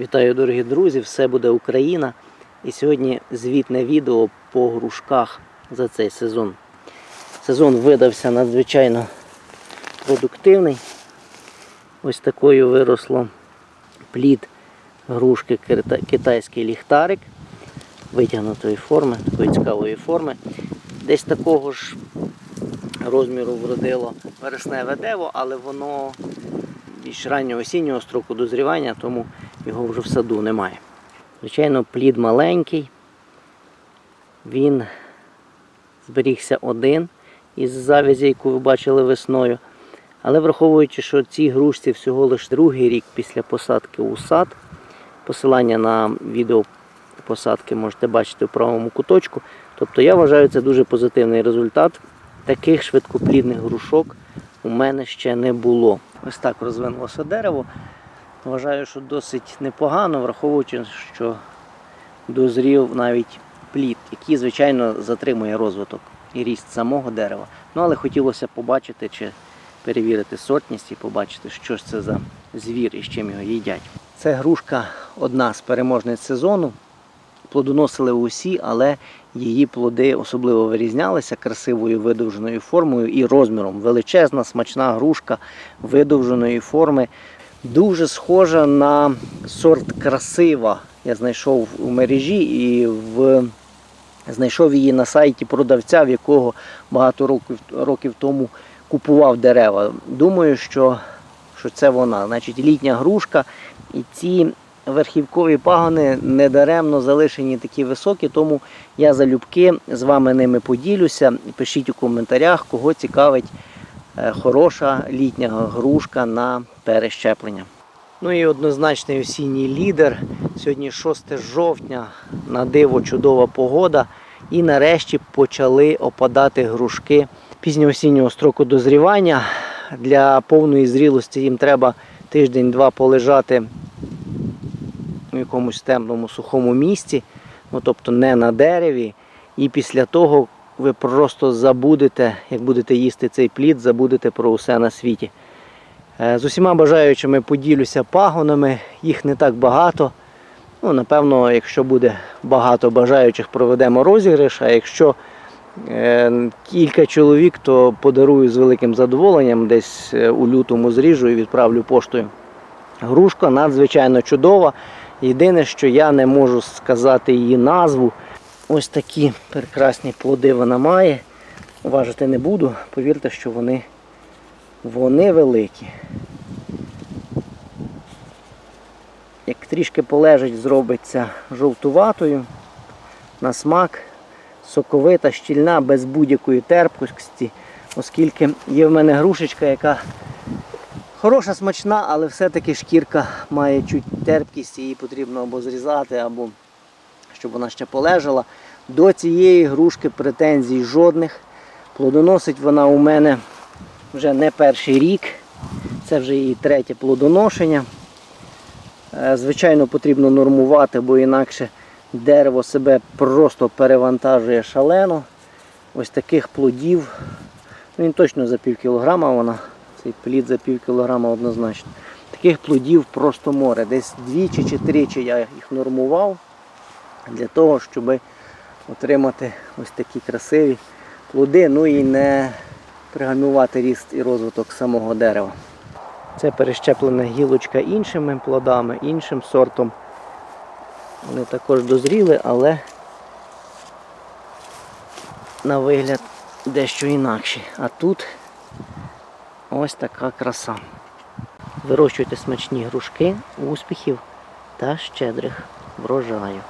Вітаю, дорогі друзі! Все буде Україна. І сьогодні звітне відео по грушках за цей сезон. Сезон видався надзвичайно продуктивний. Ось такою виросло плід грушки китайський ліхтарик витягнутої форми, такої цікавої форми. Десь такого ж розміру вродило вересневе дево, але воно більш раннього осіннього строку дозрівання, тому його вже в саду немає. Звичайно, плід маленький. Він зберігся один із завязі, яку ви бачили весною. Але враховуючи, що цій грушці всього лише другий рік після посадки у сад, посилання на відео посадки можете бачити в правому куточку. Тобто я вважаю це дуже позитивний результат. Таких швидкоплідних грушок у мене ще не було. Ось так розвинулося дерево. Вважаю, що досить непогано, враховуючи, що дозрів навіть плід, який, звичайно, затримує розвиток і ріст самого дерева. Ну, але хотілося побачити чи перевірити сортність і побачити, що ж це за звір і з чим його їдять. Це грушка одна з переможниць сезону. Плодоносили усі, але її плоди особливо вирізнялися красивою видовженою формою і розміром. Величезна, смачна грушка видовженої форми. Дуже схожа на сорт красива. Я знайшов у мережі і в... знайшов її на сайті продавця, в якого багато років, років тому купував дерева. Думаю, що, що це вона. Значить, літня грушка. І ці верхівкові пагони недаремно залишені такі високі, тому я залюбки з вами ними поділюся. Пишіть у коментарях, кого цікавить е, хороша літня грушка на перещеплення. Ну і однозначний осінній лідер. Сьогодні 6 жовтня, на диво чудова погода. І нарешті почали опадати грушки пізньоосіннього строку дозрівання. Для повної зрілості їм треба тиждень-два полежати у якомусь темному сухому місці, ну тобто не на дереві. І після того ви просто забудете, як будете їсти цей плід, забудете про усе на світі. Е, З усіма бажаючими поділюся пагонами, їх не так багато. Ну, напевно, якщо буде багато бажаючих, проведемо розіграш, а якщо е, кілька чоловік, то подарую з великим задоволенням, десь е, у лютому зріжу і відправлю поштою. Грушка надзвичайно чудова. Єдине, що я не можу сказати її назву. Ось такі прекрасні плоди вона має. Важити не буду, повірте, що вони, вони великі. Як трішки полежить, зробиться жовтуватою. На смак соковита, щільна, без будь-якої терпкості, оскільки є в мене грушечка, яка Хороша, смачна, але все-таки шкірка має чуть терпкість, її потрібно або зрізати, або щоб вона ще полежала. До цієї грушки претензій жодних. Плодоносить вона у мене вже не перший рік. Це вже її третє плодоношення. Е, Звичайно, потрібно нормувати, бо інакше дерево себе просто перевантажує шалено. Ось таких плодів. ну, Він точно за пів кілограма вона. Цей плід за пів кілограма однозначно. Таких плодів просто море. Десь двічі чи тричі я їх нормував для того, щоб отримати ось такі красиві плоди, ну і не пригамувати ріст і розвиток самого дерева. Це перещеплена гілочка іншими плодами, іншим сортом. Вони також дозріли, але на вигляд дещо інакші. А тут Ось така краса. Вирощуйте смачні грушки, успіхів та щедрих врожаю.